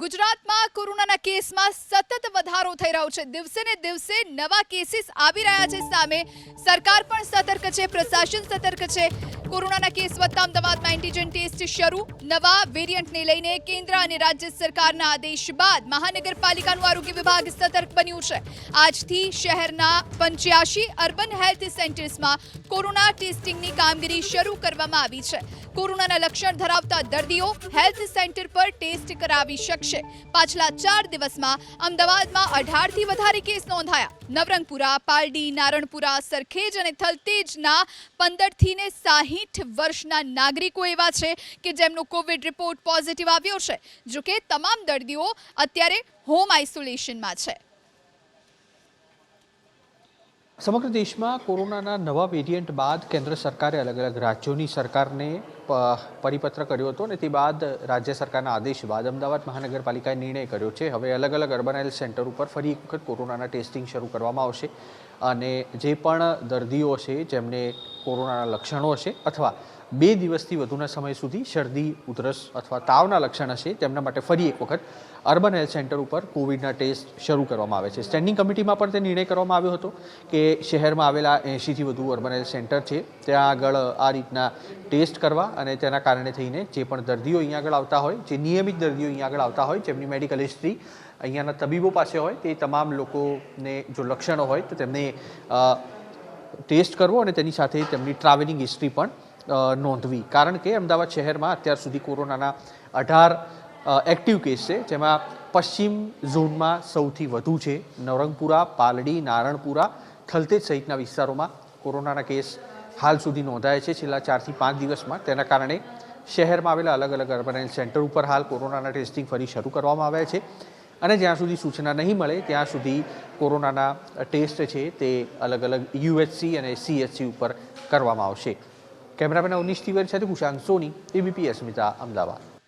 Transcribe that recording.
ગુજરાતમાં કોરોનાના કેસમાં સતત વધારો થઈ રહ્યો છે. દિવસે ને દિવસે નવા કેસીસ આવી રહ્યા છે સામે. સરકાર પણ સતર્ક છે, પ્રશાસન સતર્ક છે. કોરોનાના કેસ વધતા અમદાવાદમાં એન્ટીજન ટેસ્ટ શરૂ. નવા વેરિયન્ટને લઈને કેન્દ્ર અને રાજ્ય સરકારના આદેશ બાદ મહાનગરપાલિકાનું આરોગ્ય વિભાગ સતર્ક બન્યું છે. આજથી શહેરના પંચ્યાસી અર્બન હેલ્થ સેન્ટર્સમાં કોરોના ટેસ્ટિંગની કામગીરી શરૂ કરવામાં આવી છે. કોરોનાના લક્ષણ ધરાવતા દર્દીઓ હેલ્થ સેન્ટર પર ટેસ્ટ કરાવી શકશે. પાછલા ચાર દિવસમાં અમદાવાદમાં અઢારથી વધારે કેસ નોંધાયા. નવરંગપુરા, પાલડી, નારણપુરા, સરખેજ અને થલતેજના પંદરથી ને સાહીઠ વર્ષના નાગરિકો એવા છે કે જેમનો કોવિડ રિપોર્ટ પોઝિટિવ આવ્યો છે. જો કે તમામ દર્દીઓ અત્યારે હોમ આઇસોલેશનમાં છે. સમગ્ર દેશમાં કોરોનાના નવા વેરિયન્ટ બાદ કેન્દ્ર સરકારે અલગ અલગ રાજ્યોની સરકારને પરિપત્ર કર્યો હતો અને તે બાદ રાજ્ય સરકારના આદેશ બાદ અમદાવાદ મહાનગરપાલિકાએ નિર્ણય કર્યો છે. હવે અલગ અલગ અર્બન હેલ્થ સેન્ટર ઉપર ફરી એક વખત કોરોનાના ટેસ્ટિંગ શરૂ કરવામાં આવશે અને જે પણ દર્દીઓ છે, જેમને કોરોનાના લક્ષણો હશે અથવા બે દિવસથી વધુના સમય સુધી શરદી, ઉધરસ અથવા તાવના લક્ષણ હશે, તેમના માટે ફરી એક વખત અર્બન હેલ્થ સેન્ટર ઉપર કોવિડના ટેસ્ટ શરૂ કરવામાં આવે છે. સ્ટેન્ડિંગ કમિટીમાં પણ તે નિર્ણય કરવામાં આવ્યો હતો કે શહેરમાં આવેલા એંશીથી વધુ અર્બન હેલ્થ સેન્ટર છે. ત્યાં આગળ આ રીતના ટેસ્ટ કરવા અને તેના કારણે થઈને જે પણ દર્દીઓ અહીંયા આગળ આવતા હોય, જે નિયમિત દર્દીઓ અહીંયા આગળ આવતા હોય, જેમની મેડિકલ હિસ્ટ્રી અહીંયાના તબીબો પાસે હોય, તે તમામ લોકોને જો લક્ષણો હોય તો તેમને ટેસ્ટ કરવો અને તેની સાથે તેમની ટ્રાવેલિંગ હિસ્ટ્રી પણ નોંધવી. કારણ કે અમદાવાદ શહેરમાં અત્યાર સુધી કોરોનાના અઢાર એક્ટિવ કેસ છે, જેમાં પશ્ચિમ ઝોનમાં સૌથી વધુ છે. નવરંગપુરા, પાલડી, નારણપુરા, થલતેજ સહિતના વિસ્તારોમાં કોરોનાના કેસ હાલ સુધી નોંધાયા છે. છેલ્લા ચારથી પાંચ દિવસમાં તેના કારણે શહેરમાં આવેલા અલગ અલગ અર્બન હેલ્થ સેન્ટર ઉપર હાલ કોરોનાના ટેસ્ટિંગ ફરી શરૂ કરવામાં આવ્યા છે. અને જ્યાં સુધી સૂચના નહીં મળે, ત્યાં સુધી કોરોનાના ટેસ્ટ છે તે અલગ અલગ યુએચસી અને સીએચસી ઉપર કરવામાં આવશે. કેમેરામેન અવનીશ તિવારી સાથે કુશાંક સોની, એબીપી અસ્મિતા, અમદાવાદ.